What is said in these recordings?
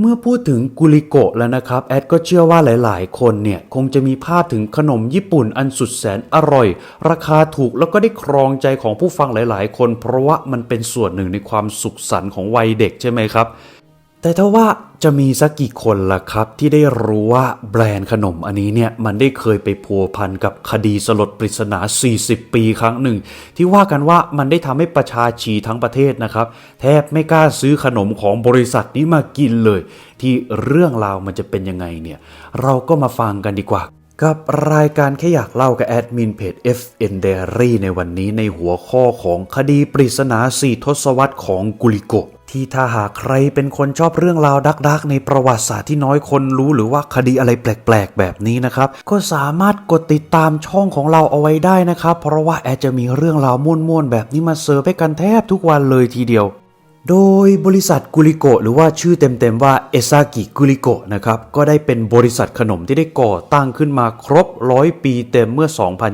เมื่อพูดถึงกุลิโกะแล้วนะครับ แอดก็เชื่อว่าหลายๆ คนเนี่ย คงจะมีภาพถึงขนมญี่ปุ่นอันสุดแสนอร่อย ราคาถูกแล้วก็ได้ครองใจของผู้ฟังหลายๆ คน เพราะว่ามันเป็นส่วนหนึ่งในความสุขสันต์ของวัยเด็กใช่ไหมครับ แต่ถ้าว่า จะมีสักกี่คนล่ะครับที่ได้รู้ว่าแบรนด์ขนมอันนี้เนี่ยมันได้เคยไปพัวพันกับคดีสลดปริศนา 40 ปีครั้งหนึ่ง ที่ว่ากันว่ามันได้ทำให้ประชาชีทั้งประเทศนะครับ แทบไม่กล้าซื้อขนมของบริษัทนี้มากินเลย ที่เรื่องราวมันจะเป็นยังไงเนี่ยเราก็มาฟังกันดีกว่ากับรายการแค่อยากเล่ากับแอดมินเพจ FN Diary ในวันนี้ในหัวข้อของคดีปริศนาสี่ทศวรรษของกุลิโก ที่ถ้าหากใครเป็นคนชอบเรื่องราวดักๆ ในประวัติศาสตร์ที่น้อยคนรู้หรือว่าคดีอะไรแปลกๆ แบบนี้นะครับ ก็สามารถกดติดตามช่องของเราเอาไว้ได้นะครับ เพราะว่าแอดจะมีเรื่องราวม่วนๆ แบบนี้มาเสิร์ฟให้กันแทบทุกวันเลยทีเดียว โดยบริษัทกุลิโกหรือว่าชื่อเต็มๆว่าเอซากิกุลิโกนะครับก็ได้เป็นบริษัทขนมที่ได้ก่อตั้งขึ้นมาครบร้อยปีเต็มเมื่อ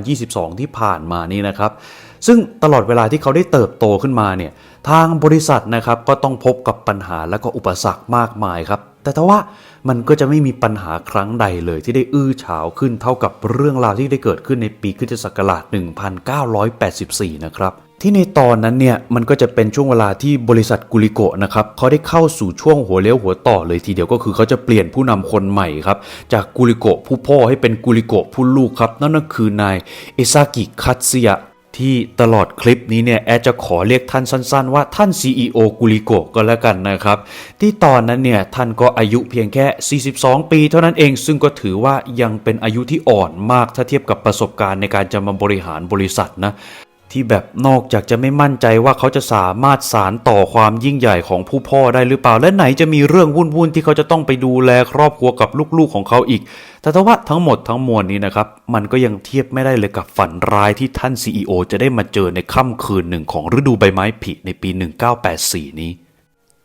2022 ที่ผ่านมานี้นะครับ ซึ่งตลอดเวลาที่เขาได้เติบโตขึ้นมาเนี่ยทางบริษัทนะครับก็ต้องพบกับปัญหาและก็อุปสรรคมากมายครับแต่ทว่ามันก็จะไม่มีปัญหาครั้งใดเลยที่ได้อื้อฉาวขึ้นเท่ากับเรื่องราวที่ได้เกิดขึ้นในปีคริสตศักราช 1984 นะครับที่ในตอนนั้นเนี่ยมันก็จะเป็นช่วงเวลาที่บริษัทกุลิโกะนะครับเขาได้เข้าสู่ช่วงหัวเลี้ยวหัวต่อเลยทีเดียวก็คือเขาจะเปลี่ยนผู้นำคนใหม่ครับจากกุลิโกะผู้พ่อให้เป็นกุลิโกะผู้ลูกครับนั่นก็คือนายเอซากิคัตสึยะ ที่ตลอดคลิปนี้เนี่ยแอดจะขอเรียกท่านสั้นๆ ว่าท่าน CEO กุลิโกก็แล้วกันนะครับ ที่ตอนนั้นเนี่ยท่านก็อายุเพียงแค่ 42 ปีเท่านั้นเอง ซึ่งก็ถือว่ายังเป็นอายุที่อ่อนมากถ้าเทียบกับประสบการณ์ในการจะมาบริหารบริษัทนะ ที่แบบนอกจากจะไม่มั่นใจว่าเขาจะสามารถสารต่อความยิ่งใหญ่ของผู้พ่อได้หรือเปล่า และไหนจะมีเรื่องวุ่นๆที่เขาจะต้องไปดูแลครอบครัวกับลูกๆของเขาอีก แต่ทว่าทั้งหมดทั้งมวลนี้นะครับ มันก็ยังเทียบไม่ได้เลยกับฝันร้ายที่ท่าน CEO จะได้มาเจอในค่ำคืนหนึ่งของฤดูใบไม้ผลิในปี 1984 นี้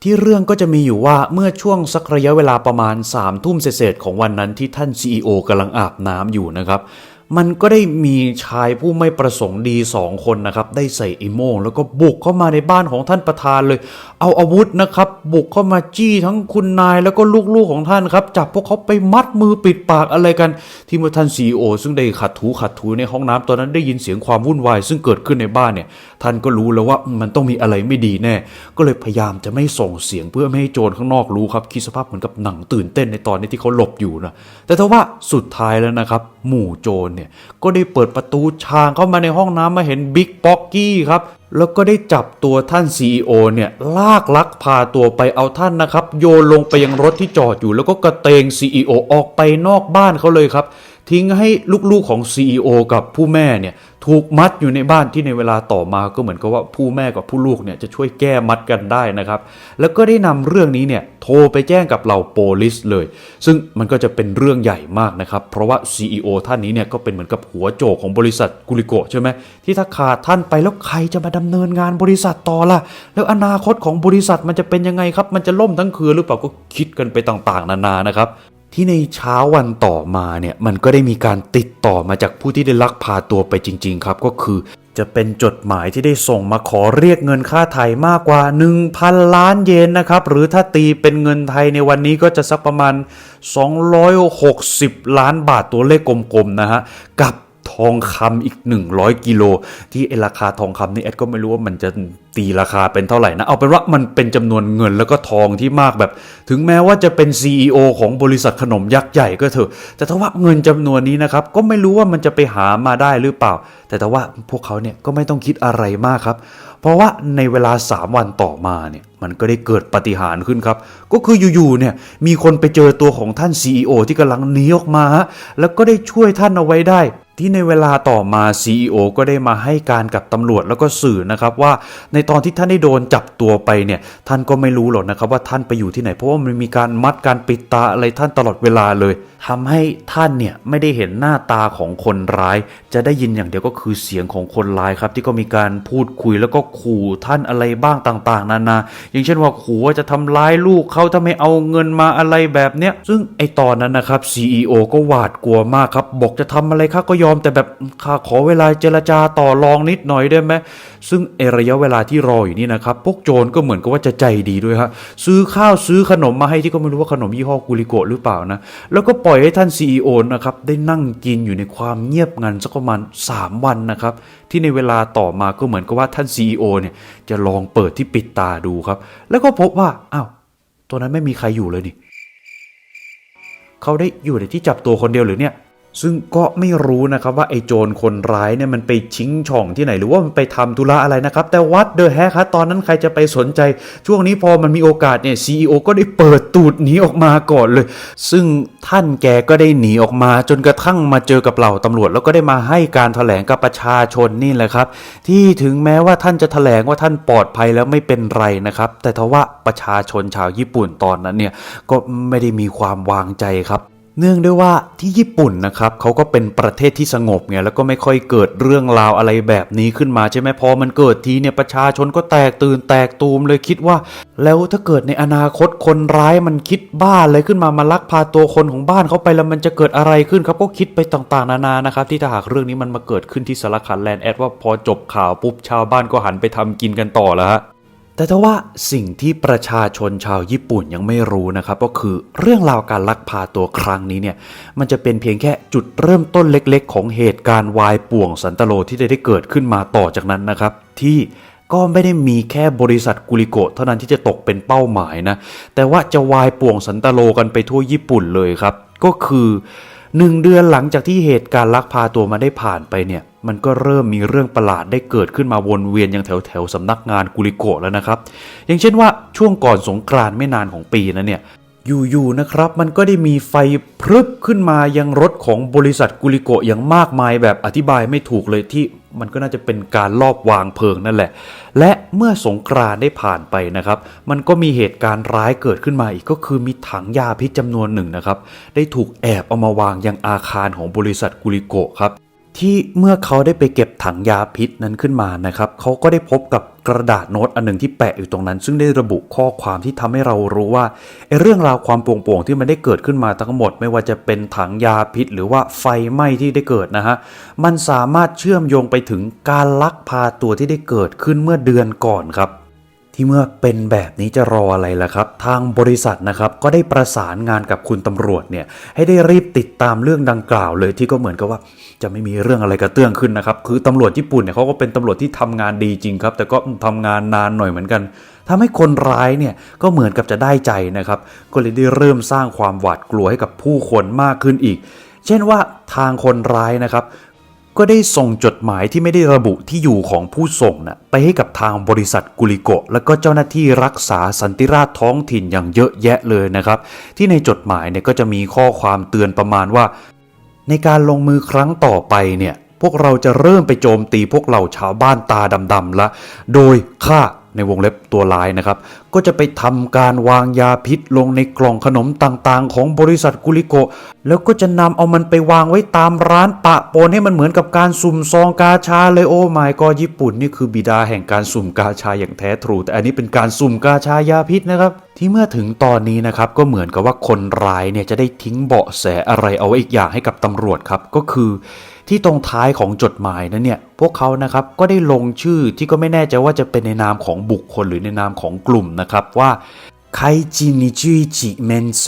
ที่เรื่องก็จะมีอยู่ว่าเมื่อช่วงสักระยะเวลาประมาณ3ามทุ่มเศษของวันนั้นที่ท่าน CEO กำลังอาบน้ำอยู่นะครับ มันก็ได้มีชายผู้ไม่ประสงค์ดีสองคนนะครับ ได้ใส่อิโมงแล้วก็บุกเข้ามาในบ้านของท่านประธานเลย เอาอาวุธนะครับ บุกเข้ามาจี้ทั้งคุณนายแล้วก็ลูกๆของท่านครับ จับพวกเขาไปมัดมือปิดปากอะไรกัน ที่เมื่อท่านซีอซึ่งได้ขัดถูขัดถูในห้องน้ำตอนนั้นได้ยินเสียงความวุ่นวาย ซึ่งเกิดขึ้นในบ้านเนี่ย ท่านก็รู้แล้วว่ามันต้องมีอะไรไม่ดีแน่ ก็เลยพยายามจะไม่ส่งเสียงเพื่อไม่ให้โจรข้างนอกรู้ครับคิดสภาพเหมือนกับหนังตื่นเต้นในตอนนี้ที่เขาหลบอยู่นะแต่ถ้าว่าสุดท้ายแล้วนะครับ หมู่โจรเนี่ยก็ได้เปิดประตูชางเข้ามาในห้องน้ำมาเห็นบิ๊กป๊อกกี้ครับแล้วก็ได้จับตัวท่าน CEO เนี่ยลากลักพาตัวไปเอาท่านนะครับ โยนลงไปยังรถที่จอดอยู่ แล้วก็กระเตง CEO ออกไปนอกบ้านเขาเลยครับ ทิ้งให้ลูกๆของ CEO กับผู้แม่เนี่ยถูกมัดอยู่ในบ้านที่ในเวลาต่อมาก็เหมือนกับว่าผู้แม่กับผู้ลูกเนี่ยจะช่วยแก้มัดกันได้นะครับ แล้วก็ได้นำเรื่องนี้เนี่ยโทรไปแจ้งกับเหล่าโปลิสเลย ซึ่งมันก็จะเป็นเรื่องใหญ่มากนะครับ เพราะว่า CEO ท่านนี้เนี่ยก็เป็นเหมือนกับหัวโจกของบริษัทกุลิโกใช่ไหมที่ถ้าขาดท่านไปแล้วใครจะมาดำเนินงานบริษัทต่อล่ะ แล้วอนาคตของบริษัทมันจะเป็นยังไงครับ มันจะล่มทั้งคืนหรือเปล่าก็คิดกันไปต่างๆ นานานะครับ ที่ในเช้าวันต่อมาเนี่ยมันก็ได้มีการติดต่อมาจากผู้ที่ได้ลักพาตัวไปจริง ๆ ครับ ก็คือจะเป็นจดหมายที่ได้ส่งมาขอเรียกเงินค่าไถ่มากกว่า 1,000 ล้านเยนนะครับ หรือถ้าตีเป็นเงินไทยในวันนี้ก็จะสักประมาณ 260 ล้านบาทตัวเลขกลมๆนะฮะกับทองคำอีก 100 กิโล ที่ราคาทองคำนี่แอดก็ไม่รู้ว่ามันจะ ตีราคาเป็นเท่าไหร่นะ เอาเป็นว่ามันเป็นจำนวนเงินแล้วก็ทองที่มากแบบ ถึงแม้ว่าจะเป็น CEO ของบริษัทขนมยักษ์ใหญ่ก็เถอะ แต่ถ้าว่าเงินจำนวนนี้นะครับ ก็ไม่รู้ว่ามันจะไปหามาได้หรือเปล่า แต่แต่ว่าพวกเขาเนี่ยก็ไม่ต้องคิดอะไรมากครับ เพราะว่าในเวลา 3 วันต่อมาเนี่ยมันก็ได้เกิดปาฏิหารย์ขึ้นครับ ก็คืออยู่ๆเนี่ยมีคนไปเจอตัวของท่าน CEO ที่กำลังหนีออกมาฮะแล้วก็ได้ช่วยท่านเอาไว้ได้ ที่ในเวลาต่อมา CEO ก็ได้มาให้การกับตำรวจแล้วก็สื่อนะครับว่าในตอนที่ท่านได้โดนจับตัวไปเนี่ยท่านก็ไม่รู้หรอกนะครับว่าท่านไปอยู่ที่ไหน เพราะว่ามันมีการมัดการปิดตาอะไรท่านตลอดเวลาเลยทำให้ท่านเนี่ยไม่ได้เห็นหน้าตาของคนร้าย จะได้ยินอย่างเดียวก็คือเสียงของคนร้ายครับที่ก็มีการพูดคุยแล้วก็ขู่ท่านอะไรบ้างต่าง ๆ นานา อย่างเช่นว่าขู่ว่าจะทำร้ายลูกเขาถ้าไม่เอาเงินมาอะไรแบบเนี้ยซึ่งไอตอนนั้นนะครับ CEO ก็หวาดกลัวมากครับบอกจะทำอะไรครับก็ยอมแต่แบบข้าขอเวลาเจรจาต่อรองนิดหน่อยได้ไหมซึ่งไอระยะเวลาที่รออยู่นี่นะครับพวกโจรก็เหมือนกับว่าจะใจดีด้วยฮะซื้อข้าวซื้อขนมมาให้ที่ก็ไม่รู้ว่าขนมยี่ห้อกุลิโกหรือเปล่านะแล้วก็ปล่อยให้ท่าน CEO นะครับได้นั่งกินอยู่ในความเงียบงันสักประมาณ 3 วันนะครับที่ในเวลาต่อมาก็เหมือนกับว่าท่าน CEO เนี่ยจะลองเปิดที่ปิดตาดูครับ แล้วก็พบว่าอ้าวตัวนั้นไม่มีใครอยู่เลยนี่เขาได้อยู่ในที่จับตัวคนเดียวหรือเนี่ย ซึ่งก็ไม่รู้นะครับว่าไอ้โจรคนร้ายเนี่ยมันไปชิงช่องที่ไหน หรือว่ามันไปทำธุระอะไรนะครับ แต่วัดเดอะแฮครับตอนนั้นใครจะไปสนใจ ช่วงนี้พอมันมีโอกาสเนี่ยซีอก็ได้เปิดตูดหนีออกมาก่อนเลย ซึ่งท่านแกก็ได้หนีออกมา จนกระทั่งมาเจอกับเหล่าตำรวจ แล้วก็ได้มาให้การแถลงกับประชาชนนี่แหละครับ ที่ถึงแม้ว่าท่านจะแถลงว่าท่านปลอดภัยแล้วไม่เป็นไรนะครับ แต่ทว่าประชาชนชาวญี่ปุ่นตอนนั้นเนี่ยก็ไม่ได้มีความวางใจครับ เนื่องด้วยว่าที่ญี่ปุ่นนะครับเขาก็เป็นประเทศที่สงบไงแล้วก็ไม่ค่อยเกิดเรื่องราวอะไรแบบนี้ขึ้นมาใช่ไหมพอมันเกิดทีเนี่ยประชาชนก็แตกตื่นแตกตูมเลยคิดว่า แล้วถ้าเกิดในอนาคตคนร้ายมันคิดบ้าอะไรขึ้นมามาลักพาตัวคนของบ้านเขาไปแล้วมันจะเกิดอะไรขึ้นครับก็คิดไปต่างๆ นานานะครับที่ถ้าหากเรื่องนี้มันมาเกิดขึ้นที่สารคันแลนด์แอดว่าพอจบข่าวปุ๊บชาวบ้านก็หันไปทำกินกันต่อแล้วฮะ แต่ถ้าว่าสิ่งที่ประชาชนชาวญี่ปุ่นยังไม่รู้นะครับ ก็คือเรื่องราวการลักพาตัวครั้งนี้เนี่ยมันจะเป็นเพียงแค่จุดเริ่มต้นเล็กๆ ของเหตุการณ์วายป่วงสันตโลที่ได้เกิดขึ้นมาต่อจากนั้นนะครับ ที่ก็ไม่ได้มีแค่บริษัทกุลิโกะเท่านั้นที่จะตกเป็นเป้าหมายนะ แต่ว่าจะวายป่วงสันตโลกันไปทั่วญี่ปุ่นเลยครับ ก็คือหนึ่งเดือนหลังจากที่เหตุการณ์ลักพาตัวมาได้ผ่านไปเนี่ย มันก็เริ่มมีเรื่องประหลาดได้เกิดขึ้นมาวนเวียนยังแถวแถวสำนักงานกุลิโกะแล้วนะครับ อย่างเช่นว่าช่วงก่อนสงกรานต์ไม่นานของปีนั้นเนี่ยอยู่ๆนะครับมันก็ได้มีไฟพรึบขึ้นมายังรถของบริษัทกุลิโกะอย่างมากมายแบบอธิบายไม่ถูกเลยที่มันก็น่าจะเป็นการลอบวางเพลิงนั่นแหละ และเมื่อสงกรานต์ได้ผ่านไปนะครับ มันก็มีเหตุการณ์ร้ายเกิดขึ้นมาอีกก็คือมีถังยาพิษจำนวนหนึ่งนะครับ ได้ถูกแอบเอามาวางยังอาคารของบริษัทกุลิโกะครับ ที่เมื่อเขาได้ไปเก็บถังยาพิษนั้นขึ้นมานะครับ เขาก็ได้พบกับกระดาษโน้ตอันหนึ่งที่แปะอยู่ตรงนั้น ซึ่งได้ระบุข้อความที่ทำให้เรารู้ว่าไอ้เรื่องราวความโป่งๆที่มันได้เกิดขึ้นมาทั้งหมด ไม่ว่าจะเป็นถังยาพิษ หรือว่าไฟไหม้ที่ได้เกิดนะฮะมันสามารถเชื่อมโยงไปถึงการลักพาตัวที่ได้เกิดขึ้นเมื่อเดือนก่อนครับ ที่เมื่อเป็นแบบนี้จะรออะไรล่ะครับ ทางบริษัทนะครับก็ได้ประสานงานกับคุณตำรวจเนี่ยให้ได้รีบติดตามเรื่องดังกล่าวเลยที่ก็เหมือนกับว่าจะไม่มีเรื่องอะไรกระเตื้องขึ้นนะครับคือตำรวจญี่ปุ่นเนี่ยเขาก็เป็นตำรวจที่ทำงานดีจริงครับ แต่ก็ทำงานนานหน่อยเหมือนกันทำให้คนร้ายเนี่ยก็เหมือนกับจะได้ใจนะครับก็เลยได้เริ่มสร้างความหวาดกลัวให้กับผู้คนมากขึ้นอีก เช่นว่าทางคนร้ายนะครับ ก็ได้ส่งจดหมายที่ไม่ได้ระบุที่อยู่ของผู้ส่งนะไปให้กับทางบริษัทกุลิโกะ และก็เจ้าหน้าที่รักษาสันติราษฎร์ท้องถิ่นอย่างเยอะแยะเลยนะครับ ที่ในจดหมายเนี่ยก็จะมีข้อความเตือนประมาณว่า ในการลงมือครั้งต่อไปเนี่ยพวกเราจะเริ่มไปโจมตีพวกเราชาวบ้านตาดำๆละ โดยฆ่า ในวงเล็บตัวลายนะครับ ก็จะไปทำการวางยาพิษลงในกล่องขนมต่างๆ ของบริษัทกุลิโก แล้วก็จะนำเอามันไปวางไว้ตามร้านปะปนให้มันเหมือนกับการสุ่มซองกาชาเลยโอ้ไม่ก็ญี่ปุ่นนี่คือบิดาแห่งการสุ่มกาชาอย่างแท้ทรู แต่อันนี้เป็นการสุ่มกาชายาพิษนะครับ ที่เมื่อถึงตอนนี้นะครับก็เหมือนกับว่าคนร้ายเนี่ยจะได้ทิ้งเบาะแสอะไรเอาไว้อีกอย่างให้กับตำรวจครับก็คือ ที่ตรงท้ายของจดหมายนั้นเนี่ยพวกเขานะครับก็ได้ลงชื่อที่ก็ไม่แน่ใจว่าจะเป็นในนามของบุคคลหรือในนามของกลุ่มนะครับว่าไคจินิจิจิเมนโซ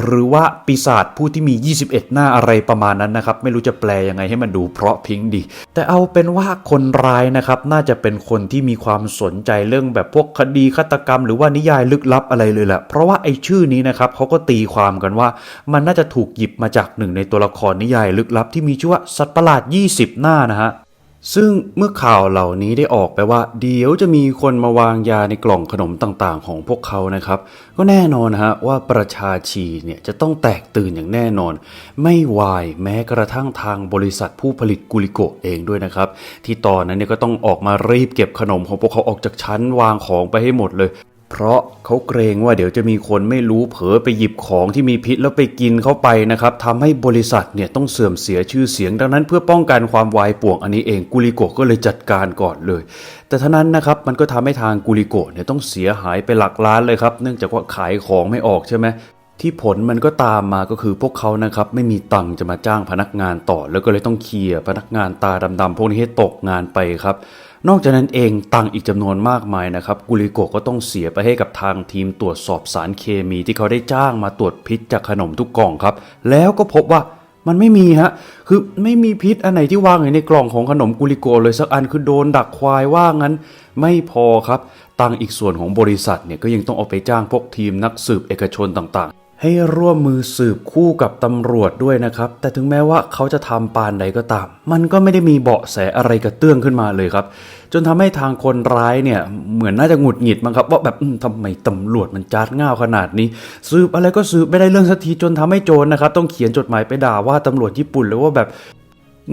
หรือว่าปีศาจผู้ที่มี 21 หน้าอะไรประมาณนั้นนะครับ ไม่รู้จะแปลยังไงให้มันดูเพราะพิงดี แต่เอาเป็นว่าคนร้ายนะครับ น่าจะเป็นคนที่มีความสนใจเรื่องแบบพวกคดีฆาตกรรม หรือว่านิยายลึกลับอะไรเลยแหละเพราะว่าไอ้ชื่อนี้นะครับเขาก็ตีความกันว่า มันน่าจะถูกหยิบมาจากหนึ่งในตัวละครนิยายลึกลับที่มีชื่อว่าสัตว์ประหลาด 20 หน้านะฮะ ซึ่งเมื่อข่าวเหล่านี้ได้ออกไปว่า เดี๋ยวจะมีคนมาวางยาในกล่องขนมต่างๆ ของพวกเขานะครับ ก็แน่นอนนะฮะว่าประชาชีเนี่ยจะต้องแตกตื่นอย่างแน่นอน ไม่วายแม้กระทั่งทางบริษัทผู้ผลิตกุลิโกเองด้วยนะครับ ที่ตอนนั้นเนี่ยก็ต้องออกมารีบเก็บขนมของพวกเขาออกจากชั้นวางของไปให้หมดเลย เพราะเขาเกรงว่าเดี๋ยวจะมีคนไม่รู้เผลอไปหยิบของที่มีพิษแล้วไปกินเข้าไปนะครับทำให้บริษัทเนี่ยต้องเสื่อมเสียชื่อเสียง ดังนั้นเพื่อป้องกันความวายป่วงอันนี้เองกุลิโกะก็เลยจัดการก่อนเลย แต่ท่านั้นนะครับมันก็ทำให้ทางกุลิโกะเนี่ยต้องเสียหายไปหลักล้านเลยครับ เนื่องจากว่าขายของไม่ออกใช่ไหมที่ผลมันก็ตามมาก็คือพวกเขานะครับไม่มีตังค์จะมาจ้างพนักงานต่อ แล้วก็เลยต้องเคลียร์พนักงานตาดำๆพวกนี้ให้ตกงานไปครับ นอกจากนั้นเองตังอีกจำนวนมากมายนะครับกุลิโกก็ต้องเสียไปให้กับทางทีมตรวจสอบสารเคมีที่เขาได้จ้างมาตรวจพิษจากขนมทุกกล่องครับ แล้วก็พบว่ามันไม่มีฮะ คือไม่มีพิษอันไหนที่วางอยู่ในกล่องของขนมกุลิโกเลยสักอันคือโดนดักควายว่างั้น ไม่พอครับ ตังอีกส่วนของบริษัทเนี่ยก็ยังต้องเอาไปจ้างพวกทีมนักสืบเอกชนต่างๆ ให้ร่วมมือสืบคู่กับตำรวจด้วยนะครับ แต่ถึงแม้ว่าเขาจะทำปานใดก็ตาม มันก็ไม่ได้มีเบาะแสอะไรกระเตื้องขึ้นมาเลยครับ จนทำให้ทางคนร้ายเนี่ย เหมือนน่าจะหงุดหงิดมั้งครับว่าแบบทำไมตำรวจมันจาดง่าวขนาดนี้ สืบอะไรก็สืบไม่ได้เรื่องสักทีจนทำให้โจรนะครับ ต้องเขียนจดหมายไปด่าว่าตำรวจญี่ปุ่นเลยว่าแบบ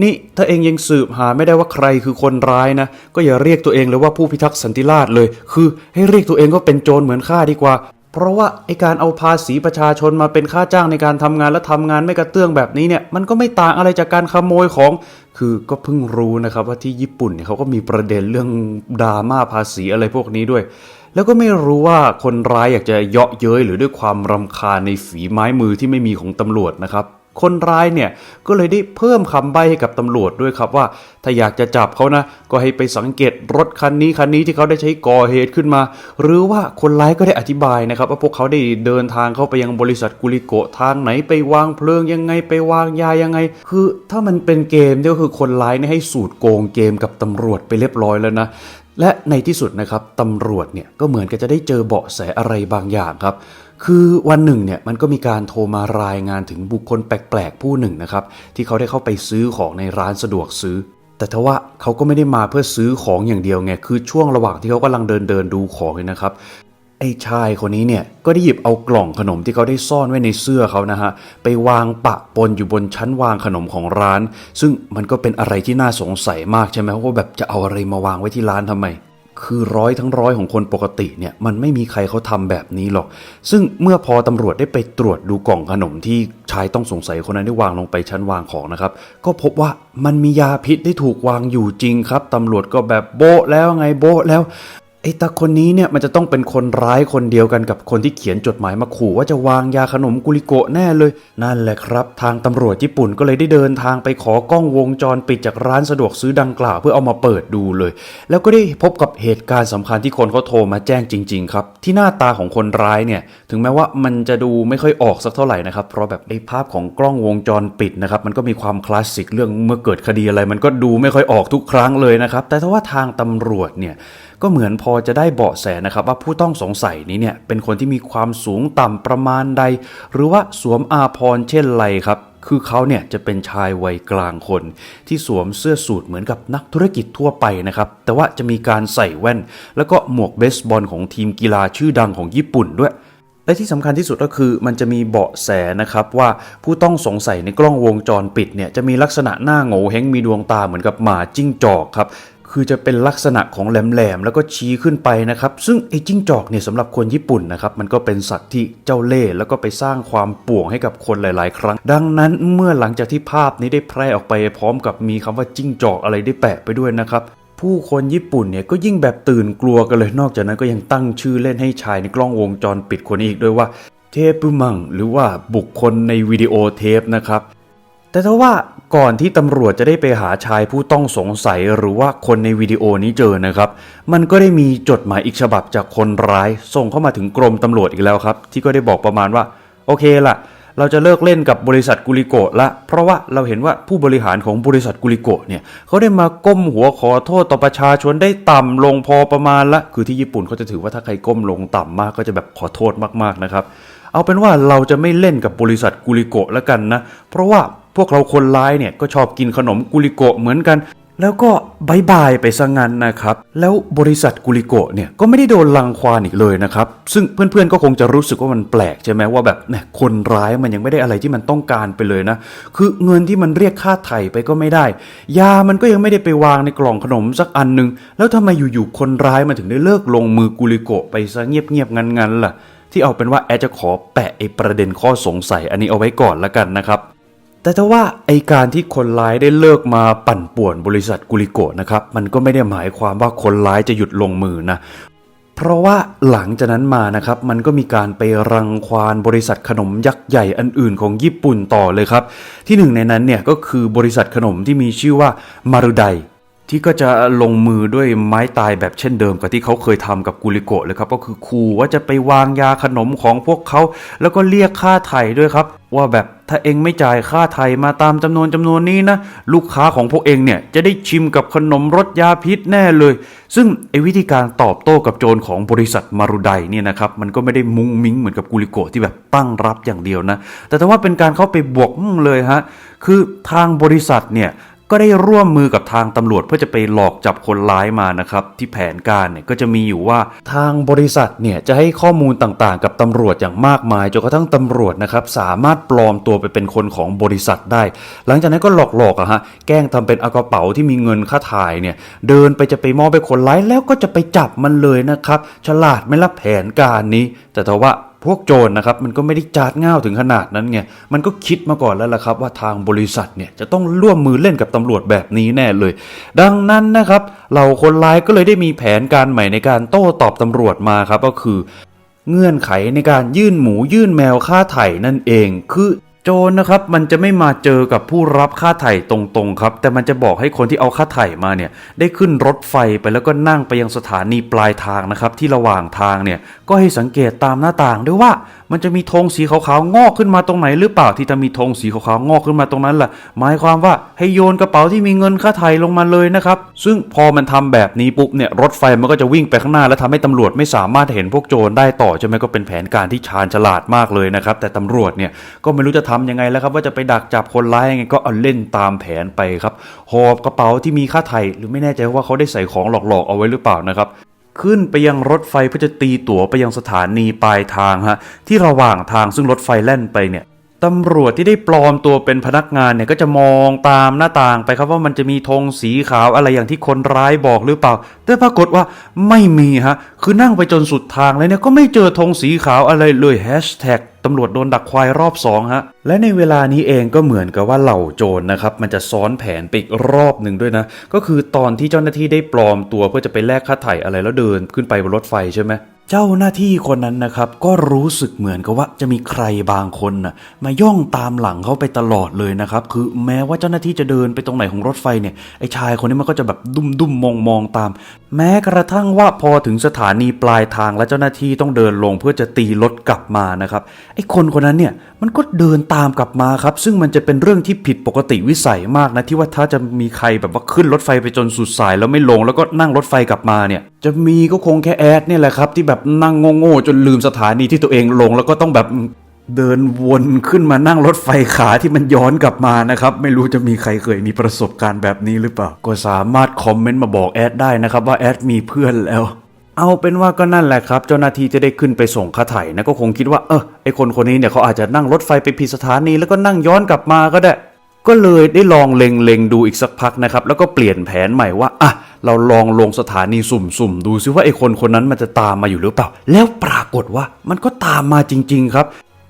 นี่ถ้าเองยังสืบหาไม่ได้ว่าใครคือคนร้ายนะ ก็อย่าเรียกตัวเองเลยว่าผู้พิทักษ์สันติราษฎร์เลย คือให้เรียกตัวเองก็เป็นโจรเหมือนข้าดีกว่า เพราะว่าไอการเอาภาษีประชาชนมาเป็นค่าจ้างในการทำงานและทำงานไม่กระเตื้องแบบนี้เนี่ยมันก็ไม่ต่างอะไรจากการขโมยของ คือก็เพิ่งรู้นะครับว่าที่ญี่ปุ่นเนี่ยเขาก็มีประเด็นเรื่องดราม่าภาษีอะไรพวกนี้ด้วย แล้วก็ไม่รู้ว่าคนร้ายอยากจะเยาะเย้ยหรือด้วยความรำคาญในฝีไม้มือที่ไม่มีของตำรวจนะครับ คนร้ายเนี่ยก็เลยได้เพิ่มคำใบ้ให้กับตำรวจด้วยครับว่า ถ้าอยากจะจับเขานะ ก็ให้ไปสังเกตรถคันนี้คันนี้ที่เขาได้ใช้ก่อเหตุขึ้นมา หรือว่าคนร้ายก็ได้อธิบายนะครับ ว่าพวกเขาได้เดินทางเข้าไปยังบริษัทกุลิโกทางไหนไปวางเพลิงยังไงไปวางยายังไง คือถ้ามันเป็นเกมเนี่ยก็คือคนร้ายเนี่ยให้สูตรโกงเกมกับตำรวจไปเรียบร้อยแล้วนะและในที่สุดนะครับตำรวจเนี่ยก็เหมือนกับจะได้เจอเบาะแสอะไรบางอย่างครับ คือวันหนึ่งเนี่ยมันก็มีการโทรมารายงานถึงบุคคลแปลกๆผู้หนึ่งนะครับที่เขาได้เข้าไปซื้อของในร้านสะดวกซื้อ แต่ทว่าเขาก็ไม่ได้มาเพื่อซื้อของอย่างเดียวไงคือช่วงระหว่างที่เขากำลังเดินเดินดูของเนี่ยนะครับไอ้ชายคนนี้เนี่ยก็ได้หยิบเอากล่องขนมที่เขาได้ซ่อนไว้ในเสื้อเขานะฮะไปวางปะปนอยู่บนชั้นวางขนมของร้าน ซึ่งมันก็เป็นอะไรที่น่าสงสัยมากใช่ไหมว่าแบบจะเอาอะไรมาวางไว้ที่ร้านทำไม คือร้อยทั้งร้อยของคนปกติเนี่ยมันไม่มีใครเขาทำแบบนี้หรอก ซึ่งเมื่อพอตำรวจได้ไปตรวจดูกล่องขนมที่ชายต้องสงสัยคนนั้นได้วางลงไปชั้นวางของนะครับ ก็พบว่ามันมียาพิษได้ถูกวางอยู่จริงครับตำรวจก็แบบโบะแล้วไงโบะแล้ว ไอ้ตาคนนี้เนี่ยมันจะต้องเป็นคนร้ายคนเดียวกันกับคนที่เขียนจดหมายมาขู่ว่าจะวางยาขนมกุลิโกะแน่เลย นั่นแหละครับ ทางตำรวจญี่ปุ่นก็เลยได้เดินทางไปขอกล้องวงจรปิดจากร้านสะดวกซื้อดังกล่าวเพื่อเอามาเปิดดูเลย แล้วก็ได้พบกับเหตุการณ์สำคัญที่คนเขาโทรมาแจ้งจริง ๆ ครับ ที่หน้าตาของคนร้ายเนี่ย ถึงแม้ว่ามันจะดูไม่ค่อยออกสักเท่าไหร่นะครับเพราะแบบไอ้ภาพของกล้องวงจรปิดนะครับมันก็มีความคลาสสิกเรื่องเมื่อเกิดคดีอะไร มันก็ดูไม่ค่อยออกทุกครั้งเลยนะครับแต่ถ้าว่าทางตำรวจเนี่ย ก็เหมือนพอจะได้เบาะแสนะครับว่าผู้ต้องสงสัยนี้เนี่ยเป็นคนที่มีความสูงต่ำประมาณใด หรือว่าสวมอาภรเช่นไรครับ คือเขาเนี่ยจะเป็นชายวัยกลางคน ที่สวมเสื้อสูทเหมือนกับนักธุรกิจทั่วไปนะครับ แต่ว่าจะมีการใส่แว่น แล้วก็หมวกเบสบอลของทีมกีฬาชื่อดังของญี่ปุ่นด้วยและที่สำคัญที่สุดก็คือมันจะมีเบาะแสนะครับว่าผู้ต้องสงสัยในกล้องวงจรปิดเนี่ยจะมีลักษณะหน้าโง่เฮงมีดวงตาเหมือนกับหมาจิ้งจอกครับ คือจะเป็นลักษณะของแหลมๆแล้วก็ชี้ขึ้นไปนะครับ ซึ่งไอ้จิ้งจอกเนี่ยสำหรับคนญี่ปุ่นนะครับมันก็เป็นสัตว์ที่เจ้าเล่ห์แล้วก็ไปสร้างความป่วงให้กับคนหลาย ๆ ครั้ง ดังนั้นเมื่อหลังจากที่ภาพนี้ได้แพร่ออกไปพร้อมกับมีคำว่าจิ้งจอกอะไรได้แปะไปด้วยนะครับผู้คนญี่ปุ่นเนี่ยก็ยิ่งแบบตื่นกลัวกันเลย นอกจากนั้นก็ยังตั้งชื่อเล่นให้ชายในกล้องวงจรปิดคนนี้อีกด้วยว่าเทปุมังหรือว่าบุคคลในวิดีโอเทปนะครับ แต่ถ้าว่า ก่อนที่ตำรวจจะได้ไปหาชายผู้ต้องสงสัยหรือว่าคนในวิดีโอนี้เจอนะครับ มันก็ได้มีจดหมายอีกฉบับจากคนร้าย ส่งเข้ามาถึงกรมตำรวจอีกแล้วครับ ที่ก็ได้บอกประมาณว่า โอเคล่ะเราจะเลิกเล่นกับบริษัทกุลิโกะละ เพราะว่าเราเห็นว่าผู้บริหารของบริษัทกุลิโกะเนี่ยเขาได้มาก้มหัวขอโทษต่อประชาชนได้ต่ำลงพอประมาณละ คือที่ญี่ปุ่นเขาจะถือว่าถ้าใครก้มลงต่ำมากก็จะแบบขอโทษมากๆนะครับ เอาเป็นว่าเราจะไม่เล่นกับบริษัทกุลิโกะแล้วกันนะ เพราะว่า พวกเราคนร้ายเนี่ยก็ชอบกินขนมกุลิโกเหมือนกัน แล้วก็บายบายไปซะงั้นนะครับ แล้วบริษัทกุลิโกเนี่ยก็ไม่ได้โดนลังควานอีกเลยนะครับ ซึ่งเพื่อนๆก็คงจะรู้สึกว่ามันแปลกใช่ไหมว่าแบบเนี่ยคนร้ายมันยังไม่ได้อะไรที่มันต้องการไปเลยนะ คือเงินที่มันเรียกค่าไถ่ไปก็ไม่ได้ ยามันก็ยังไม่ได้ไปวางในกล่องขนมสักอันหนึง แล้วทำไมอยู่ๆคนร้ายมันถึงได้เลิกลงมือกุลิโกไปซะเงียบๆงันๆล่ะที่เอาเป็นว่าแอดจะขอแปะไอ้ประเด็นข้อสงสัยอันนี้เอาไว้ก่อนละกันนะครับ แต่ถ้าว่าไอการที่คนร้ายได้เลิกมาปั่นป่วนบริษัทกุลิโกะนะครับ มันก็ไม่ได้หมายความว่าคนร้ายจะหยุดลงมือนะ เพราะว่าหลังจากนั้นมานะครับ มันก็มีการไปรังควานบริษัทขนมยักษ์ใหญ่อันอื่นของญี่ปุ่นต่อเลยครับ ที่หนึ่งในนั้นเนี่ยก็คือบริษัทขนมที่มีชื่อว่ามารุได ที่ก็จะลงมือด้วยไม้ตายแบบเช่นเดิมกับที่เขาเคยทำกับกุลิโกะเลยครับ ก็คือขู่ว่าจะไปวางยาขนมของพวกเขา แล้วก็เรียกค่าไถ่ด้วยครับ ว่าแบบถ้าเองไม่จ่ายค่าไถ่มาตามจำนวนจำนวนนี้นะ ลูกค้าของพวกเองเนี่ยจะได้ชิมกับขนมรสยาพิษแน่เลย ซึ่งไอ้วิธีการตอบโต้กับโจรของบริษัทมารุไดเนี่ยนะครับมันก็ไม่ได้มุ้งมิ้งเหมือนกับกุลิโกะที่แบบตั้งรับอย่างเดียวนะ แต่ถ้าว่าเป็นการเข้าไปบวกเลยฮะคือทางบริษัทเนี่ย ก็ได้ร่วมมือกับทางตำรวจเพื่อจะไปหลอกจับคนร้ายมานะครับที่แผนการเนี่ยก็จะมีอยู่ว่าทางบริษัทเนี่ยจะให้ข้อมูลต่างๆ กับตำรวจอย่างมากมายจนกระทั่งตำรวจนะครับสามารถปลอมตัวไปเป็นคนของบริษัทได้ หลังจากนั้นก็หลอกๆอะฮะแกล้งทำเป็นเอากระเป๋าที่มีเงินค่าถ่ายเนี่ยเดินไปจะไปมอบไปคนร้ายแล้วก็จะไปจับมันเลยนะครับฉลาดไม่ละแผนการนี้ แต่ถ้าว่า พวกโจรนะครับมันก็ไม่ได้จาดง่าวถึงขนาดนั้นไงมันก็คิดมาก่อนแล้วล่ะครับ ว่าทางบริษัทเนี่ยจะต้องร่วมมือเล่นกับตำรวจแบบนี้แน่เลย ดังนั้นนะครับเหล่าคนร้ายก็เลยได้มีแผนการใหม่ในการโต้ตอบตำรวจมาครับก็คือเงื่อนไขในการยื่นหมูยื่นแมวค่าไถ่นั่นเอง คือ โจรนะครับมันจะไม่มาเจอกับผู้รับค่าไถ่ตรงๆครับ แต่มันจะบอกให้คนที่เอาค่าไถ่มาเนี่ยได้ขึ้นรถไฟไปแล้วก็นั่งไปยังสถานีปลายทางนะครับ ที่ระหว่างทางเนี่ยก็ให้สังเกตตามหน้าต่างด้วยว่า มันจะมีธงสีขาวๆงอกขึ้นมาตรงไหนหรือเปล่าที่จะมีธงสีขาวๆงอกขึ้นมาตรงนั้นล่ะ หมายความว่าให้โยนกระเป๋าที่มีเงินค่าไถ่ลงมาเลยนะครับซึ่งพอมันทำแบบนี้ปุ๊บเนี่ยรถไฟมันก็จะวิ่งไปข้างหน้า แล้วทำให้ตำรวจไม่สามารถเห็นพวกโจรได้ต่อใช่ไหมก็เป็นแผนการที่ชาญฉลาดมากเลยนะครับแต่ตำรวจเนี่ยก็ไม่รู้จะทำยังไงแล้วครับ ว่าจะไปดักจับคนร้ายยังไงก็เอาเล่นตามแผนไปครับหอบกระเป๋าที่มีค่าไถ่หรือไม่แน่ใจว่าเขาได้ใส่ของหลอกๆเอาไว้หรือเปล่านะครับขึ้นไปยังรถไฟเพื่อจะตีตั๋วไปยังสถานีปลายทางฮะที่ระหว่างทางซึ่งรถไฟแล่นไปเนี่ย ตำรวจที่ได้ปลอมตัวเป็นพนักงานเนี่ยก็จะมองตามหน้าต่างไปครับว่ามันจะมีธงสีขาวอะไรอย่างที่คนร้ายบอกหรือเปล่า แต่ปรากฏว่าไม่มีฮะ คือนั่งไปจนสุดทางเลยเนี่ยก็ไม่เจอธงสีขาวอะไรเลยแฮชแท็กตำรวจโดนดักควายรอบสองฮะ และในเวลานี้เองก็เหมือนกับว่าเหล่าโจรนะครับ มันจะซ้อนแผนไปอีกรอบหนึ่งด้วยนะ ก็คือตอนที่เจ้าหน้าที่ได้ปลอมตัวเพื่อจะไปแลกค่าไถ่อะไรแล้วเดินขึ้นไปบนรถไฟใช่ไหม เจ้าหน้าที่คนนั้นนะครับ ก็รู้สึกเหมือนกับว่าจะมีใครบางคนนะมาย่องตามหลังเขาไปตลอดเลยนะครับ คือแม้ว่าเจ้าหน้าที่จะเดินไปตรงไหนของรถไฟเนี่ยไอ้ชายคนนี้มันก็จะแบบดุมดุมมองมองตาม แม้กระทั่งว่าพอถึงสถานีปลายทางและเจ้าหน้าที่ต้องเดินลงเพื่อจะตีรถกลับมานะครับไอ้คนคนนั้นเนี่ย มันก็เดินตามกลับมาครับ ซึ่งมันจะเป็นเรื่องที่ผิดปกติวิสัยมากนะที่ว่าถ้าจะมีใครแบบว่าขึ้นรถไฟไปจนสุดสายแล้วไม่ลงแล้วก็นั่งรถไฟกลับมาเนี่ย จะมีก็คงแค่แอดเนี่ยแหละครับ ที่แบบนั่งโง่ๆจนลืมสถานีที่ตัวเองลง แล้วก็ต้องแบบเดินวนขึ้นมานั่งรถไฟขาที่มันย้อนกลับมานะครับ ไม่รู้จะมีใครเคยมีประสบการณ์แบบนี้หรือเปล่า ก็สามารถคอมเมนต์มาบอกแอดได้นะครับว่าแอดมีเพื่อนแล้ว เอาเป็นว่าก็นั่นแหละครับ เจ้าหน้าที่จะได้ขึ้นไปส่งข่าไถ่นะก็คงคิดว่าเออไอคนคนนี้เนี่ยเขาอาจจะนั่งรถไฟไปผิดสถานีแล้วก็นั่งย้อนกลับมาก็ได้ ก็เลยได้ลองเล็งๆดูอีกสักพักนะครับ แล้วก็เปลี่ยนแผนใหม่ว่าอะเราลองลงสถานีสุ่มๆ ดูซิว่าไอคนคนนั้นมันจะตามมาอยู่หรือเปล่า แล้วปรากฏว่ามันก็ตามมาจริง ๆ ครับ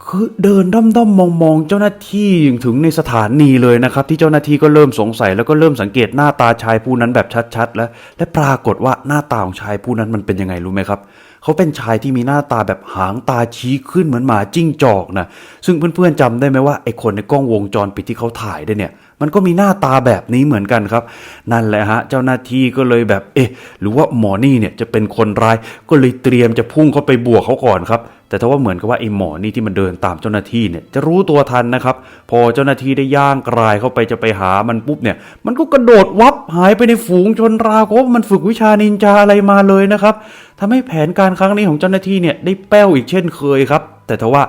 คือเดินด้อมด้อมมองมองเจ้าหน้าที่ถึงในสถานีเลยนะครับ ที่เจ้าหน้าที่ก็เริ่มสงสัยแล้วก็เริ่มสังเกตหน้าตาชายผู้นั้นแบบชัดๆ แล้ว และปรากฏว่าหน้าตาของชายผู้นั้นมันเป็นยังไงรู้ไหมครับเขาเป็นชายที่มีหน้าตาแบบหางตาชี้ขึ้นเหมือนหมาจิ้งจอกนะซึ่งเพื่อนๆจำได้ไหมว่าไอ้คนในกล้องวงจรปิดที่เขาถ่ายได้เนี่ย มันก็มีหน้าตาแบบนี้เหมือนกันครับ นั่นแหละฮะ เจ้าหน้าที่ก็เลยแบบ เอ๊ะ หรือว่าหมอนี่เนี่ยจะเป็นคนร้าย ก็เลยเตรียมจะพุ่งเข้าไปบวกเขาก่อนครับ แต่ถ้าว่าเหมือนกับว่าไอ้หมอนี่ที่มันเดินตามเจ้าหน้าที่เนี่ยจะรู้ตัวทันนะครับ พอเจ้าหน้าที่ได้ย่างกรายเข้าไปจะไปหามันปุ๊บเนี่ย มันก็กระโดดวับหายไปในฝูงชนราวกับว่ามันฝึกวิชานินจาอะไรมาเลยนะครับทำให้แผนการครั้งนี้ของเจ้าหน้าที่เนี่ยได้แป้วอีกเช่นเคยครับ แต่ถ้าว่า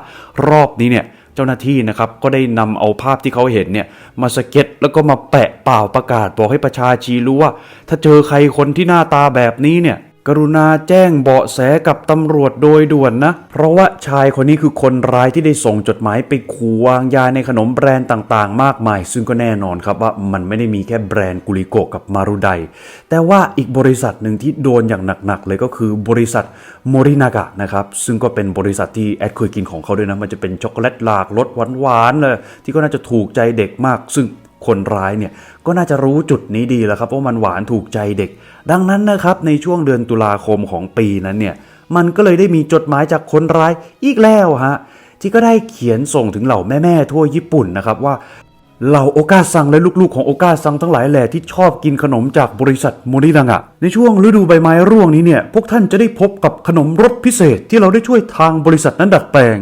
รอบนี้เนี่ย เจ้าหน้าที่นะครับก็ได้นำเอาภาพที่เขาเห็นเนี่ยมาสเก็ตแล้วก็มาแปะเปล่าประกาศบอกให้ประชาชีรู้ว่า ถ้าเจอใครคนที่หน้าตาแบบนี้เนี่ย กรุณาแจ้งเบาะแสกับตำรวจโดยด่วนนะ เพราะว่าชายคนนี้คือคนร้ายที่ได้ส่งจดหมายไปขู่วางยาในขนมแบรนด์ต่างๆ มากมาย ซึ่งก็แน่นอนครับว่ามันไม่ได้มีแค่แบรนด์กุลิโกะกับมารุไดแต่ว่าอีกบริษัทหนึ่งที่โดนอย่างหนักๆ เลยก็คือบริษัทโมรินากะนะครับซึ่งก็เป็นบริษัทที่แอดเคยกินของเขาด้วยนะมันจะเป็นช็อกโกแลตหลากรสหวานๆเลยที่ก็น่าจะถูกใจเด็กมาก ซึ่งคนร้ายเนี่ยก็น่าจะรู้จุดนี้ดีแล้วครับว่ามันหวานถูกใจเด็ก ดังนั้นนะครับในช่วงเดือนตุลาคมของปีนั้นเนี่ยมันก็เลยได้มีจดหมายจากคนร้ายอีกแล้วฮะที่ก็ได้เขียนส่งถึงเหล่าแม่ๆทั่วญี่ปุ่นนะครับว่าเหล่าโอกาซังและลูกๆของโอกาซังทั้งหลายแหล่ที่ชอบกินขนมจากบริษัทโมรินังะในช่วงฤดูใบไม้ร่วงนี้เนี่ยพวกท่านจะได้พบกับขนมรสพิเศษที่เราได้ช่วยทางบริษัทนั้นดัดแปลง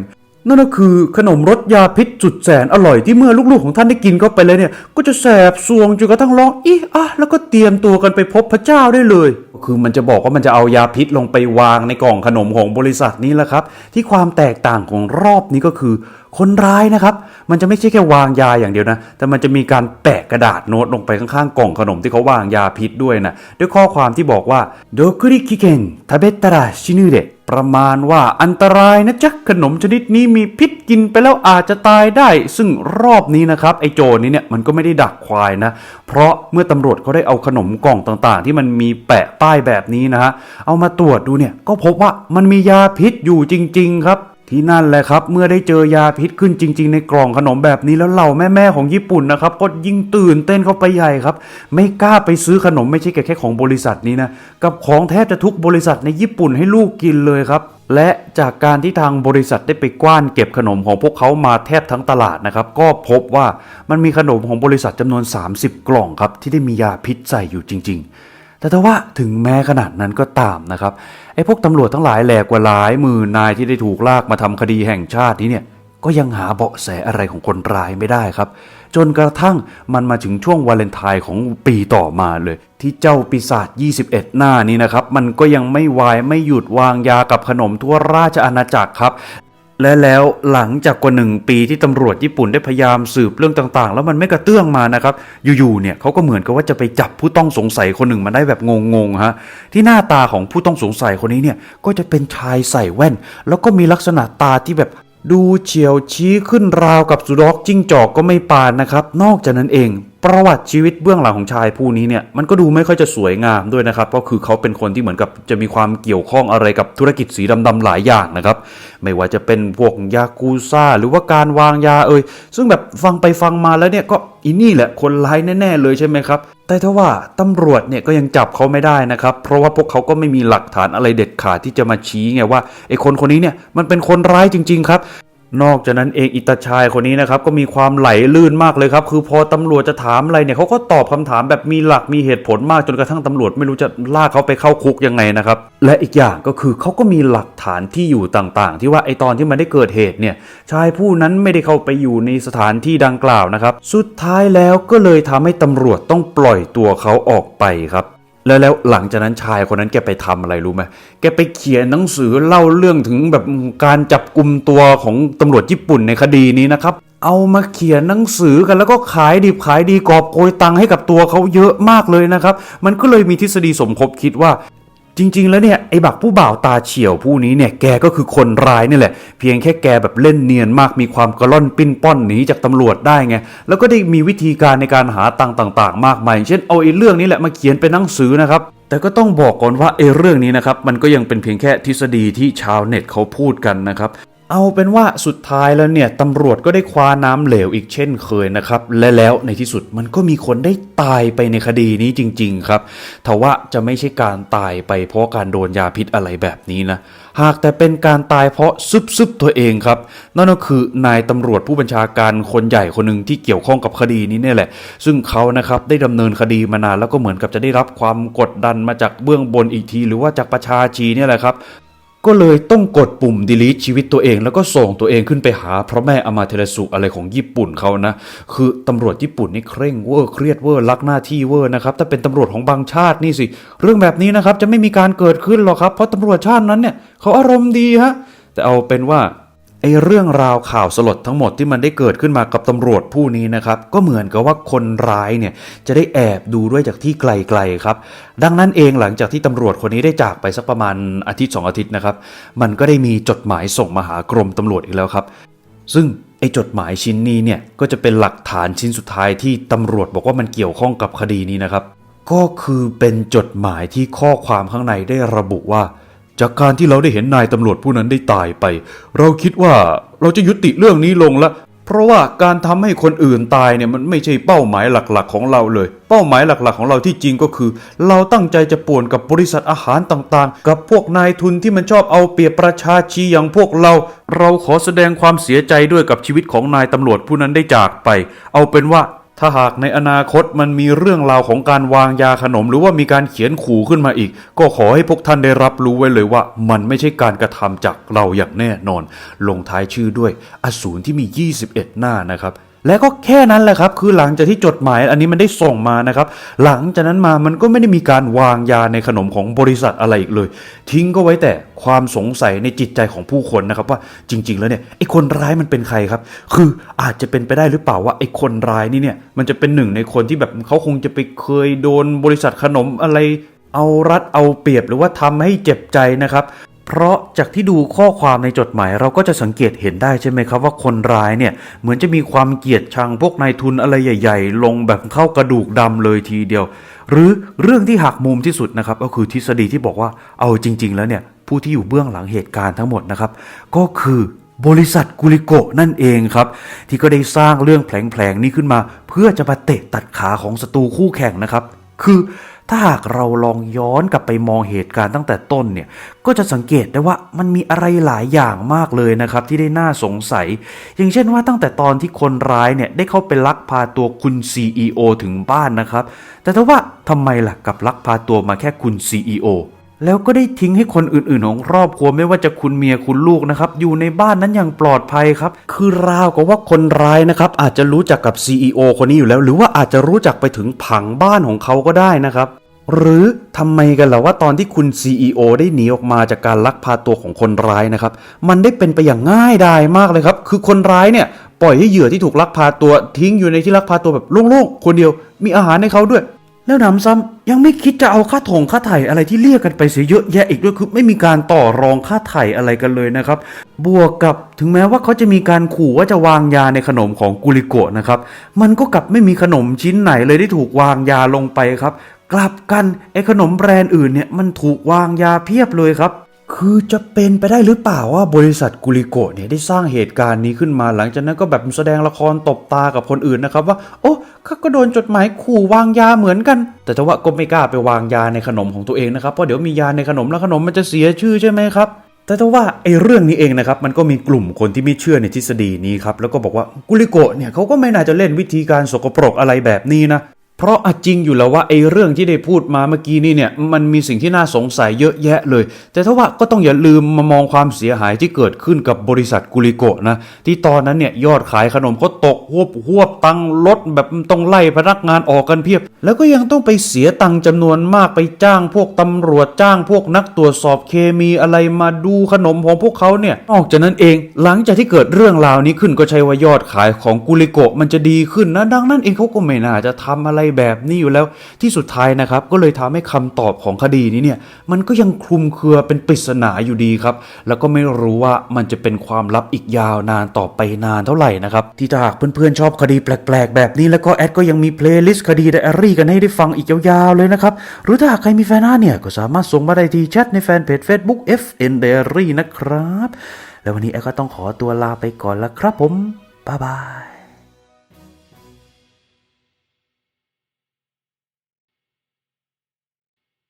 นั่นก็คือขนมรสยาพิษจุดแสนอร่อยที่เมื่อลูกๆของท่านได้กินเข้าไปเลยเนี่ย ก็จะแสบซวงจนกระทั่งร้องอีอะแล้วก็เตรียมตัวกันไปพบพระเจ้าได้เลยคือมันจะบอกว่ามันจะเอายาพิษลงไปวางในกล่องขนมของบริษัทนี้แหละครับ ที่ความแตกต่างของรอบนี้ก็คือ คนร้ายนะครับ มันจะไม่ใช่แค่วางยาอย่างเดียวนะ แต่มันจะมีการแปะกระดาษโน้ตลงไปข้างๆกล่องขนมที่เขาวางยาพิษด้วยนะ ด้วยข้อความที่บอกว่าโดคุริคิเกนทาเบตระชินุเดะประมาณว่าอันตรายนะจ๊ะขนมชนิดนี้มีพิษกินไปแล้วอาจจะตายได้ ซึ่งรอบนี้นะครับไอโจนี้เนี่ยมันก็ไม่ได้ดักควายนะ เพราะเมื่อตำรวจเขาได้เอาขนมกล่องต่างๆ ที่มันมีแปะป้ายแบบนี้นะฮะเอามาตรวจดูเนี่ยก็พบว่ามันมียาพิษอยู่จริง ๆ ครับ ที่นั่นแหละครับ เมื่อได้เจอยาพิษขึ้นจริง ๆ ในกล่องขนมแบบนี้แล้วเหล่าแม่ๆของญี่ปุ่นนะครับ ก็ยิ่งตื่นเต้นเข้าไปใหญ่ครับ ไม่กล้าไปซื้อขนมไม่ใช่แค่แค่ของบริษัทนี้นะ กับของแทบจะทุกบริษัทในญี่ปุ่นให้ลูกกินเลยครับและจากการที่ทางบริษัทได้ไปกว้านเก็บขนมของพวกเขามาแทบทั้งตลาดนะครับ ก็พบว่ามันมีขนมของบริษัทจำนวน 30 กล่องครับ ที่ได้มียาพิษใส่อยู่จริง ๆ แต่ถ้าว่าถึงแม้ขนาดนั้นก็ตามนะครับไอ้พวกตำรวจทั้งหลายแหลกกว่าหลายหมื่นนายที่ได้ถูกลากมาทำคดีแห่งชาตินี้เนี่ยก็ยังหาเบาะแสอะไรของคนร้ายไม่ได้ครับ จนกระทั่งมันมาถึงช่วงวาเลนไทน์ของปีต่อมาเลย ที่เจ้าปีศาจ 21 หน้านี้นะครับ มันก็ยังไม่วายไม่หยุดวางยากับขนมทั่วราชอาณาจักรครับ และแล้วหลังจากกว่าหนึ่งปีที่ตำรวจญี่ปุ่นได้พยายามสืบเรื่องต่างๆ แล้วมันไม่กระเตื้องมานะครับ อยู่ๆเนี่ยเขาก็เหมือนกับว่าจะไปจับผู้ต้องสงสัยคนหนึ่งมาได้แบบงงๆฮะที่หน้าตาของผู้ต้องสงสัยคนนี้เนี่ยก็จะเป็นชายใส่แว่น แล้วก็มีลักษณะตาที่แบบดูเฉียวชี้ขึ้นราวกับสุดอกจิ้งจอกก็ไม่ปานนะครับ นอกจากนั้นเอง ประวัติชีวิตเบื้องหลังของชายผู้นี้เนี่ยมันก็ดูไม่ค่อยจะสวยงามด้วยนะครับ ก็คือเขาเป็นคนที่เหมือนกับจะมีความเกี่ยวข้องอะไรกับธุรกิจสีดำๆหลายอย่างนะครับ ไม่ว่าจะเป็นพวกยากูซ่าหรือว่าการวางยาเอ่ยซึ่งแบบฟังไปฟังมาแล้วเนี่ยก็อีนี่แหละคนร้ายแน่ๆเลยใช่ไหมครับแต่ถ้าว่าตำรวจเนี่ยก็ยังจับเขาไม่ได้นะครับ เพราะว่าพวกเขาก็ไม่มีหลักฐานอะไรเด็ดขาดที่จะมาชี้ไงว่าไอ้คนคนนี้เนี่ยมันเป็นคนร้ายจริง ๆ ครับ นอกจากนั้นเองอิตาชายคนนี้นะครับก็มีความไหลลื่นมากเลยครับ คือพอตำรวจจะถามอะไรเนี่ยเขาก็ตอบคำถามแบบมีหลักมีเหตุผลมากจนกระทั่งตำรวจไม่รู้จะลากเขาไปเข้าคุกยังไงนะครับ และอีกอย่างก็คือเขาก็มีหลักฐานที่อยู่ต่างๆ ที่ว่าไอตอนที่มันได้เกิดเหตุเนี่ยชายผู้นั้นไม่ได้เข้าไปอยู่ในสถานที่ดังกล่าวนะครับ สุดท้ายแล้วก็เลยทำให้ตำรวจต้องปล่อยตัวเขาออกไปครับ แล้วแล้วหลังจากนั้นชายคนนั้นแกไปทำอะไรรู้ไหมแกไปเขียนหนังสือเล่าเรื่องถึงแบบการจับกลุ่มตัวของตำรวจญี่ปุ่นในคดีนี้นะครับ เอามาเขียนหนังสือกันแล้วก็ขายดีขายดีกอบโกยตังค์ให้กับตัวเขาเยอะมากเลยนะครับ มันก็เลยมีทฤษฎีสมคบคิดว่า จริง ๆ แล้วเนี่ยไอ้บักผู้บ่าวตาเฉียวผู้นี้เนี่ยแกก็คือคนร้ายนี่แหละ เพียงแค่แกแบบเล่นเนียนมากมีความกระล่อนปิ้นป้อนหนีจากตำรวจได้ไงแล้วก็ได้มีวิธีการในการหาตังต่างๆ มากมายเช่นเอาไอ้เรื่องนี้แหละมาเขียนเป็นหนังสือนะครับแต่ก็ต้องบอกก่อนว่าไอ้เรื่องนี้นะครับมันก็ยังเป็นเพียงแค่ทฤษฎีที่ชาวเน็ตเขาพูดกันนะครับ เอาเป็นว่าสุดท้ายแล้วเนี่ยตำรวจก็ได้คว้าน้ำเหลวอีกเช่นเคยนะครับ และแล้วในที่สุดมันก็มีคนได้ตายไปในคดีนี้จริง ๆ ครับทว่าจะไม่ใช่การตายไปเพราะการโดนยาพิษอะไรแบบนี้นะ หากแต่เป็นการตายเพราะซึบซึบตัวเองครับ นั่นก็คือนายตำรวจผู้บัญชาการคนใหญ่คนหนึ่งที่เกี่ยวข้องกับคดีนี้เนี่ยแหละ ซึ่งเขานะครับได้ดำเนินคดีมานานแล้วก็เหมือนกับจะได้รับความกดดันมาจากเบื้องบนอีกที หรือว่าจากประชาชีเนี่ยแหละครับ ก็เลยต้องกดปุ่ม delete ชีวิตตัวเอง แล้วก็ส่งตัวเองขึ้นไปหาพระแม่อมาเทรสุอะไรของญี่ปุ่นเขานะ คือตำรวจญี่ปุ่นนี่เคร่งเวอร์เครียดเวอร์รักหน้าที่เวอร์นะครับถ้าเป็นตำรวจของบางชาตินี่สิ เรื่องแบบนี้นะครับจะไม่มีการเกิดขึ้นหรอกครับ เพราะตำรวจชาตินั้นเนี่ยเขาอารมณ์ดีฮะแต่เอาเป็นว่า ไอ้เรื่องราวข่าวสลดทั้งหมดที่มันได้เกิดขึ้นมากับตำรวจผู้นี้นะครับ ก็เหมือนกับว่าคนร้ายเนี่ยจะได้แอบดูด้วยจากที่ไกลๆครับ ดังนั้นเองหลังจากที่ตำรวจคนนี้ได้จากไปสักประมาณอาทิตย์สองอาทิตย์นะครับ มันก็ได้มีจดหมายส่งมาหากรมตำรวจอีกแล้วครับ ซึ่งไอ้จดหมายชิ้นนี้เนี่ยก็จะเป็นหลักฐานชิ้นสุดท้ายที่ตำรวจบอกว่ามันเกี่ยวข้องกับคดีนี้นะครับ ก็คือเป็นจดหมายที่ข้อความข้างในได้ระบุว่า จากการที่เราได้เห็นนายตำรวจผู้นั้นได้ตายไป เราคิดว่าเราจะยุติเรื่องนี้ลงละ เพราะว่าการทำให้คนอื่นตายเนี่ยมันไม่ใช่เป้าหมายหลักๆ ของเราเลย เป้าหมายหลักๆ ของเราที่จริงก็คือ เราตั้งใจจะป่วนกับบริษัทอาหารต่างๆ กับพวกนายทุนที่มันชอบเอาเปรียบประชาชีอย่างพวกเรา เราขอแสดงความเสียใจด้วยกับชีวิตของนายตำรวจผู้นั้นได้จากไป เอาเป็นว่า ถ้าหากในอนาคตมันมีเรื่องราวของการวางยาขนม หรือว่ามีการเขียนขู่ขึ้นมาอีก ก็ขอให้พวกท่านได้รับรู้ไว้เลยว่า มันไม่ใช่การกระทำจากเราอย่างแน่นอน ลงท้ายชื่อด้วย อสูรที่มี 21 หน้านะครับ และก็แค่นั้นแหละครับ คือหลังจากที่จดหมายอันนี้มันได้ส่งมานะครับ หลังจากนั้นมามันก็ไม่ได้มีการวางยาในขนมของบริษัทอะไรอีกเลย ทิ้งก็ไว้แต่ความสงสัยในจิตใจของผู้คนนะครับ ว่าจริง ๆ แล้วเนี่ยไอ้คนร้ายมันเป็นใครครับ คืออาจจะเป็นไปได้หรือเปล่าว่าไอ้คนร้ายนี่เนี่ยมันจะเป็นหนึ่งในคนที่แบบเขาคงจะไปเคยโดนบริษัทขนมอะไร เอารัดเอาเปรียบหรือว่าทำให้เจ็บใจนะครับ เพราะจากที่ดูข้อความในจดหมายเราก็จะสังเกตเห็นได้ใช่ไหมครับว่าคนร้ายเนี่ยเหมือนจะมีความเกลียดชังพวกนายทุนอะไรใหญ่ ๆ ลงแบบเข้ากระดูกดำเลยทีเดียว หรือเรื่องที่หักมุมที่สุดนะครับก็คือทฤษฎีที่บอกว่าเอาจริง ๆ แล้วเนี่ยผู้ที่อยู่เบื้องหลังเหตุการณ์ทั้งหมดนะครับ ก็คือบริษัทกุลิโกะนั่นเองครับ ที่ก็ได้สร้างเรื่องแผลงๆนี้ขึ้นมา เพื่อจะมาเตะตัดขาของศัตรูคู่แข่งนะครับ คือ ถ้าหากเราลองย้อนกลับไปมองเหตุการณ์ตั้งแต่ต้นเนี่ย ก็จะสังเกตได้ว่ามันมีอะไรหลายอย่างมากเลยนะครับที่ได้น่าสงสัย อย่างเช่นว่าตั้งแต่ตอนที่คนร้ายเนี่ยได้เข้าไปลักพาตัวคุณ CEO ถึงบ้านนะครับ แต่ถ้าว่าทำไมล่ะกับลักพาตัวมาแค่คุณ CEO แล้วก็ได้ทิ้งให้คนอื่นๆ ของครอบครัวไม่ว่าจะคุณเมียคุณลูกนะครับ อยู่ในบ้านนั้นอย่างปลอดภัยครับ คือราวกับว่าคนร้ายนะครับ อาจจะรู้จักกับ CEO คนนี้อยู่แล้ว หรือว่าอาจจะรู้จักไปถึงผังบ้านของเขาก็ได้นะครับ หรือทำไมกันล่ะว่าตอนที่คุณ CEO ได้หนีออกมาจากการลักพาตัวของคนร้ายนะครับ มันได้เป็นไปอย่างง่ายดายมากเลยครับ คือคนร้ายเนี่ยปล่อยให้เหยื่อที่ถูกลักพาตัวทิ้งอยู่ในที่ลักพาตัวแบบโล่งๆคนเดียว มีอาหารให้เขาด้วย แล้วหนำซ้ำยังไม่คิดจะเอาค่าถงค่าไถ่อะไรที่เรียกกันไปเสียเยอะแยะอีกด้วยคือไม่มีการต่อรองค่าไถ่อะไรกันเลยนะครับ บวกกับถึงแม้ว่าเขาจะมีการขู่ว่าจะวางยาในขนมของกุลิโกะนะครับ มันก็กลับไม่มีขนมชิ้นไหนเลยที่ถูกวางยาลงไปครับ กลับกันไอ้ขนมแบรนด์อื่นเนี่ยมันถูกวางยาเพียบเลยครับ คือจะเป็นไปได้หรือเปล่าว่าบริษัทกุลิโกะเนี่ยได้สร้างเหตุการณ์นี้ขึ้นมาหลังจากนั้นก็แบบแสดงละครตบตากับคนอื่นนะครับว่า โอ้ข้าก็โดนจดหมายขู่วางยาเหมือนกัน แต่จะว่าก็ไม่กล้าไปวางยาในขนมของตัวเองนะครับเพราะเดี๋ยวมียาในขนมแล้วขนมมันจะเสียชื่อใช่ไหมครับแต่ถ้าว่าไอ้เรื่องนี้เองนะครับมันก็มีกลุ่มคนที่ไม่เชื่อในทฤษฎีนี้ครับแล้วก็บอกว่ากุลิโกะเนี่ยเขาก็ไม่น่าจะเล่นวิธีการสกปรกอะไรแบบนี้นะ เพราะอะจริงอยู่แล้วว่าไอ้เรื่องที่ได้พูดมาเมื่อกี้นี่เนี่ยมันมีสิ่งที่น่าสงสัยเยอะแยะเลย แต่ถ้าว่าก็ต้องอย่าลืมมามองความเสียหายที่เกิดขึ้นกับบริษัทกุลิโกะนะที่ตอนนั้นเนี่ยยอดขายขนมเขาตกหวบหวบตังลดแบบต้องไล่พนักงานออกกันเพียบ แล้วก็ยังต้องไปเสียตังค์จำนวนมากไปจ้างพวกตำรวจจ้างพวกนักตรวจสอบเคมีอะไรมาดูขนมของพวกเขาเนี่ยนอกจากนั้นเองหลังจากที่เกิดเรื่องราวนี้ขึ้นก็ใช่ว่ายอดขายของกุลิโกะมันจะดีขึ้นนะดังนั้นเองเขาก็ไม่น่าจะทำอะไรแบบนี้อยู่แล้วที่สุดท้ายนะครับ ก็เลยทำให้คำตอบของคดีนี้เนี่ยมันก็ยังคลุมเครือเป็นปริศนาอยู่ดีครับ แล้วก็ไม่รู้ว่ามันจะเป็นความลับอีกยาวนานต่อไปนานเท่าไหร่นะครับ ที่ถ้าหากเพื่อนๆชอบคดีแปลกๆ แบบนี้แล้วก็แอดก็ยังมีเพลย์ลิสต์คดีไดอารี่กันให้ได้ฟังอีกยาวๆเลยนะครับหรือถ้าหากใครมีแฟนหน้าเนี่ยก็สามารถส่งมาได้ที่แชทในแฟนเพจ Facebook FN Diary นะครับ แล้ววันนี้แอดก็ต้องขอตัวลาไปก่อนละครับผมบ๊ายบาย